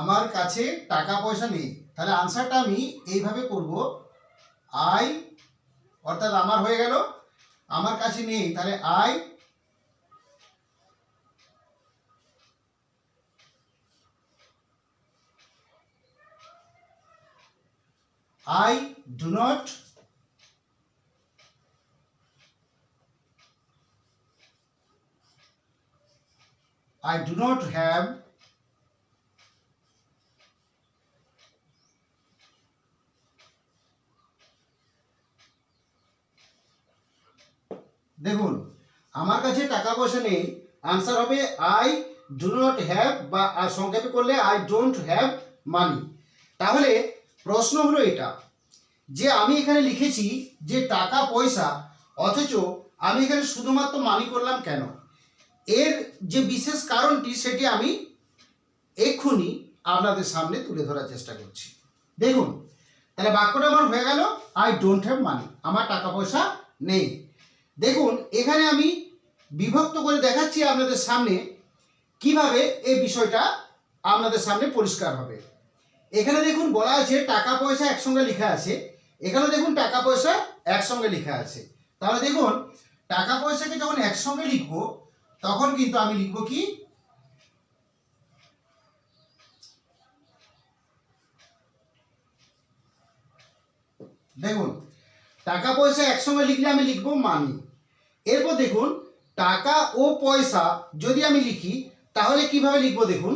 আমার কাছে টাকা পয়সা নেই। তাহলে আনসারটা আমি এইভাবে করব। আই অর্থাৎ আমার হয়ে গেল। আমার কাছে নেই, তাহলে I I do not I do not have দেখুন, আমার কাছে টাকা পয়সা নেই। আনসার হবে আই ডু নট হ্যাভ বা সংক্ষেপে করলে আই ডোন্ট হ্যাভ মানি তাহলে প্রশ্ন হলো এটা, যে আমি এখানে লিখেছি যে টাকা পয়সা, অথচ আমি এখানে শুধুমাত্র মানি করলাম কেন? এর যে বিশেষ কারণটি, সেটি আমি এক্ষুনি আপনাদের সামনে তুলে ধরার চেষ্টা করছি। দেখুন, তাহলে বাক্যটা আমার হয়ে গেল আই ডোন্ট হ্যাভ মানি আমার টাকা পয়সা নেই। দেখুন, এখানে আমি বিভক্ত করে দেখাচ্ছি আপনাদের সামনে কীভাবে এই বিষয়টা আপনাদের সামনে পরিষ্কার হবে। এখানে দেখুন বলা আছে, টাকা পয়সা একসঙ্গে লেখা আছে। এখানে দেখুন, টাকা পয়সা একসঙ্গে লেখা আছে। তাহলে দেখুন, টাকা পয়সাকে যখন একসঙ্গে লিখব, তখন কিন্তু আমি লিখব কি? দেখুন টাকা পয়সা একসঙ্গে লিখলে আমি লিখব মানি এরপর দেখুন, টাকা ও পয়সা যদি আমি লিখি, তাহলে কীভাবে লিখব দেখুন?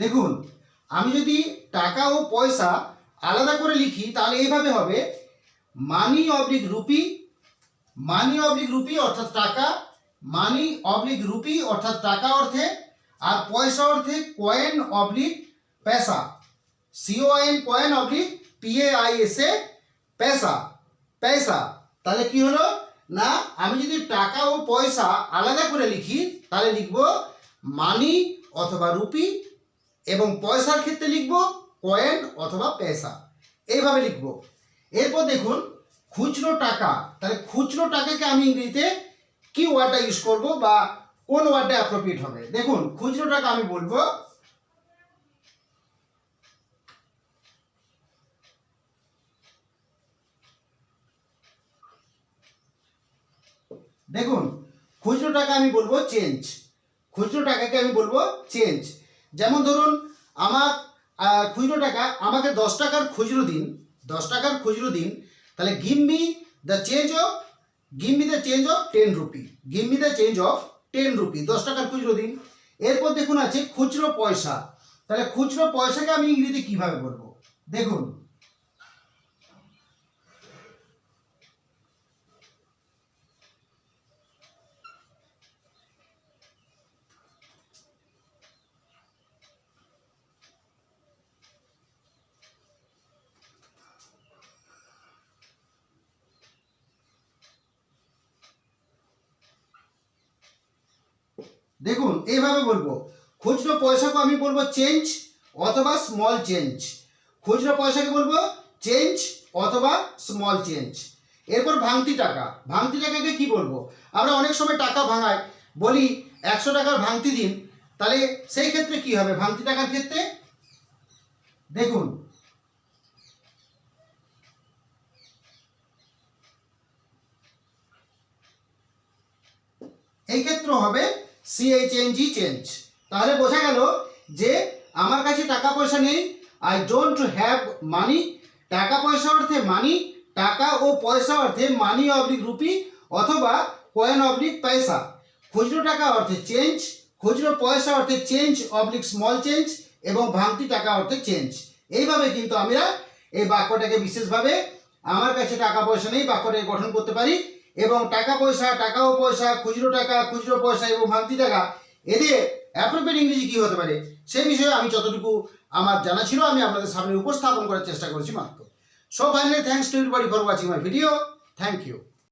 দেখুন, আমি যদি টাকা ও পয়সা আলাদা করে লিখি, তাহলে এইভাবে হবে। Money oblique rupee money oblique rupee অর্থাৎ টাকা মানি অবলিক রুপি অর্থাৎ টাকা অর্থে, আর পয়সা অর্থে কয়েন অবলিক পেশা C O I N coin oblique S A পেশা পেশা তাহলে কি হলো? না, আমি যদি টাকা ও পয়সা আলাদা করে লিখি, তাহলে লিখব মানি অথবা রুপি এবং পয়সার ক্ষেত্রে লিখব কয়েন অথবা পয়সা এইভাবে লিখব। এরপর দেখুন, খুচরো টাকা। তাহলে খুচরো টাকাকে আমি ইংরেজিতে কি ওয়ার্ডটা ইউজ করব বা কোন ওয়ার্ডটা অ্যাপ্রোপ্রিয়েট হবে? দেখুন, খুচরো টাকা আমি বলব দেখুন, খুচরো টাকা আমি বলব চেঞ্জ খুচরো টাকাকে আমি বলব চেঞ্জ যেমন ধরুন, আমার খুচরো টাকা, আমাকে দশ টাকার খুচরো দিন, দশ টাকার খুচরো দিন, তাহলে give the change of give the change of ten rupee give the change of ten rupee দশ টাকার খুচরো দিন। এরপর দেখুন আছে খুচরো পয়সা। তাহলে খুচরো পয়সাকে আমি ইংরেজিতে কীভাবে বলব? দেখুন দেখুন, এইভাবে বলব। খুচরো পয়সাকে আমি বলব চেঞ্জ অথবা স্মল চেঞ্জ খুচরো পয়সাকে বলব চেঞ্জ অথবা স্মল চেঞ্জ এরপর ভাঙতি টাকা। ভাঙতি টাকাকে কি বলব? আমরা অনেক সময় টাকা ভাঙাই। বলি, একশো টাকার ভাঙতি দিন। তাহলে সেই ক্ষেত্রে কি হবে? ভাঙতি টাকার ক্ষেত্রে? দেখুন। এই ক্ষেত্রে হবে সিএইচএনজি চেঞ্জ তাহলে বোঝা গেল যে আমার কাছে টাকা পয়সা নেই আই ডোন্ট হ্যাভ মানি টাকা পয়সা অর্থে মানি টাকা ও পয়সা অর্থে মানি অবলিক রুপি অথবা কয়েন অবলিক পয়সা খুচরো টাকা অর্থে চেঞ্জ খুচরো পয়সা অর্থে চেঞ্জ অবলিক স্মল চেঞ্জ এবং ভাঙতি টাকা অর্থে চেঞ্জ এইভাবে কিন্তু আমরা এই বাক্যটাকে বিশেষভাবে আমার কাছে টাকা পয়সা নেই, বাক্যটাকে গঠন করতে পারি। এবং টাকা পয়সা, টাকাও পয়সা, খুচরো টাকা, খুচরো পয়সা এবং ভান্তি টাকা, এদের অ্যাপ্রোপ্রিয়েট ইংরেজি কী হতে পারে? সেই বিষয়ে আমি যতটুকু আমার জানা ছিল, আমি আপনাদের সামনে উপস্থাপন করার চেষ্টা করেছি মাত্র। So finally thanks to everybody for watching my video thank you